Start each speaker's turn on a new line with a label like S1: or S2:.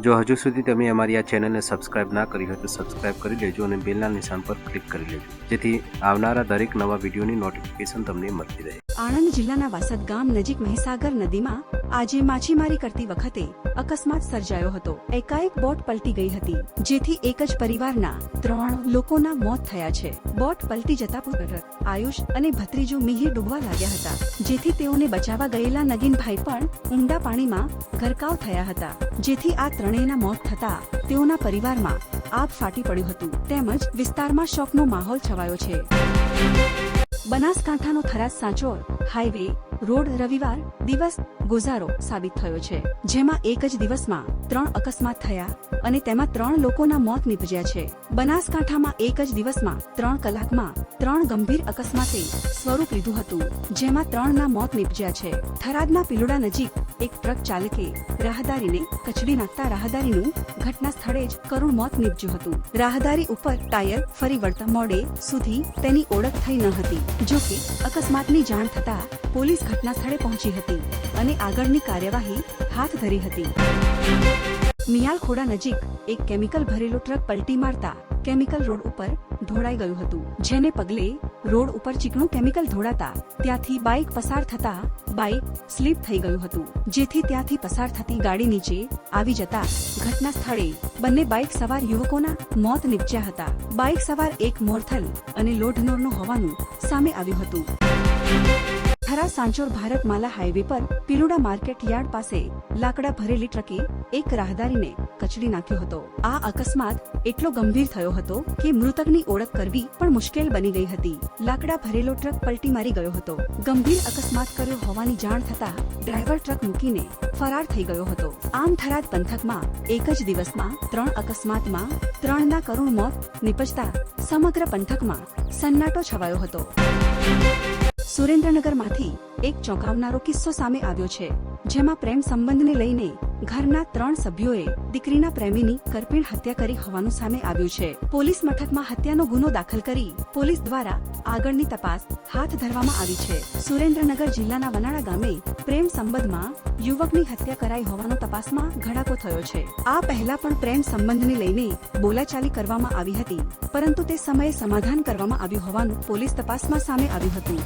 S1: જો હજુ સુધી તમે અમારી આ ચેનલને સબસ્ક્રાઇબ ના કરી હોય તો સબસ્ક્રાઇબ કરી લેજો અને બેલના નિશાન પર ક્લિક કરી લેજો. જેથી આવનારા દરેક નવા વિડીયોની નોટિફિકેશન તમને મળતી રહે.
S2: આણંદ જિલ્લાના વાસદ ગામ નજીક મહીસાગર નદીમાં આજે માછીમારી કરતી વખતે અકસ્માત સર્જાયો હતો. એકાએક બોટ પલટી ગઈ હતી, જેથી એક જ પરિવારના ત્રણ લોકોના મોત થયા છે. બોટ પલટી જતા પુત્ર આયુષ અને ભત્રીજો મિહિર ડૂબવા લાગ્યા હતા, જેથી તેઓને બચાવવા ગયેલા નગીનભાઈ પણ ઊંડા પાણીમાં ગરકાવ થયા હતા. જેથી આ ત્રણેયના મોત થતા તેઓના પરિવારમાં આગ ફાટી પડ્યું હતું. તેમજ વિસ્તારમાં શોકનો માહોલ છવાયો છે. બનાસકાંઠાનો થરાદ સાંચોર હાઈવે, રોડ રવિવાર દિવસ ગુજારો સાબિત થયો છે. જેમાં એક જ દિવસમાં ત્રણ અકસ્માત થયા અને તેમાં ત્રણ લોકોના મોત નીપજ્યા છે. બનાસકાંઠામાં એક જ દિવસમાં ત્રણ કલાકમાં ત્રણ ગંભીર અકસ્માતે સ્વરૂપ લીધું હતું, જેમાં ત્રણના મોત નીપજ્યા છે. થરાદના પિલોડા નજીક એક ટ્રક ચાલકે રાહદારીને કચડી નાખતા રાહદારીનું ઘટના સ્થળે જ કરુણ મોત નીપજ્યું હતું. રાહદારી ઉપર ટાયર ફરી વળતા મોડે સુધી તેની ઓળખ થઈ ન હતી જો કે અકસ્માતની જાણ થતા પોલીસ ઘટના પહોંચી હતી અને આગળની કાર્યવાહી હાથ ધરી હતી. મિયાલખોડા નજીક એક કેમિકલ ભરેલો ટ્રક પલટી મારતા કેમિકલ રોડ ઉપર ઢોળાઈ ગયું હતું. જેને પગલે રોડ ઉપર ચીકણું કેમિકલ ઢોળાતા ત્યાંથી બાઇક પસાર થતા બાઇક સ્લીપ થઈ ગયું હતું. જેથી ત્યાંથી પસાર થતી ગાડી નીચે આવી જતા ઘટના સ્થળે બંને બાઇક સવાર યુવકોના મોત નીપજ્યા હતા. બાઇક સવાર એક મોરથલ અને લોઢનોરનું હોવાનું સામે આવ્યું હતું. થરા સાંચોર ભારત માલા હાઈવે પર પિલુડા માર્કેટ યાર્ડ પાસે લાકડા ભરેલી ટ્રકે એક રાહદારીને કચડી નાખ્યો હતો. આ અકસ્માત એટલો ગંભીર થયો હતો કે મૃતકની ઓળખ કરવી પણ મુશ્કેલ બની ગઈ હતી. લાકડા ભરેલો ટ્રક પલટી મારી ગયો હતો. ગંભીર અકસ્માત કર્યો હોવાની જાણ થતા ડ્રાઈવર ટ્રક મૂકીને ફરાર થઈ ગયો હતો. આમ થરાદ પંથકમાં એક જ દિવસમાં ત્રણ અકસ્માતમાં ત્રણના કરુણ મોત નિપજતા સમગ્ર પંથકમાં સન્નાટો છવાયો હતો. સુરેન્દ્રનગરમાંથી એક ચોંકાવનારો કિસ્સો સામે આવ્યો છે, જેમાં પ્રેમ સંબંધને લઈને ઘરના ત્રણ સભ્યોએ દીકરીના પ્રેમીની કરપીણ હત્યા કરી હોવાનું સામે આવ્યું છે. પોલીસ મથકમાં હત્યાનો ગુનો દાખલ કરી પોલીસ દ્વારા આગળની તપાસ હાથ ધરવામાં આવી છે. સુરેન્દ્રનગર જિલ્લાના વનાળા ગામે પ્રેમ સંબંધમાં યુવકની હત્યા કરાઈ હોવાનો તપાસમાં ઘડાકો થયો છે. આ પહેલા પણ પ્રેમ સંબંધને લઈને બોલાચાલી કરવામાં આવી હતી, પરંતુ તે સમયે સમાધાન કરવામાં આવ્યું હોવાનું પોલીસ તપાસમાં સામે આવ્યું હતું.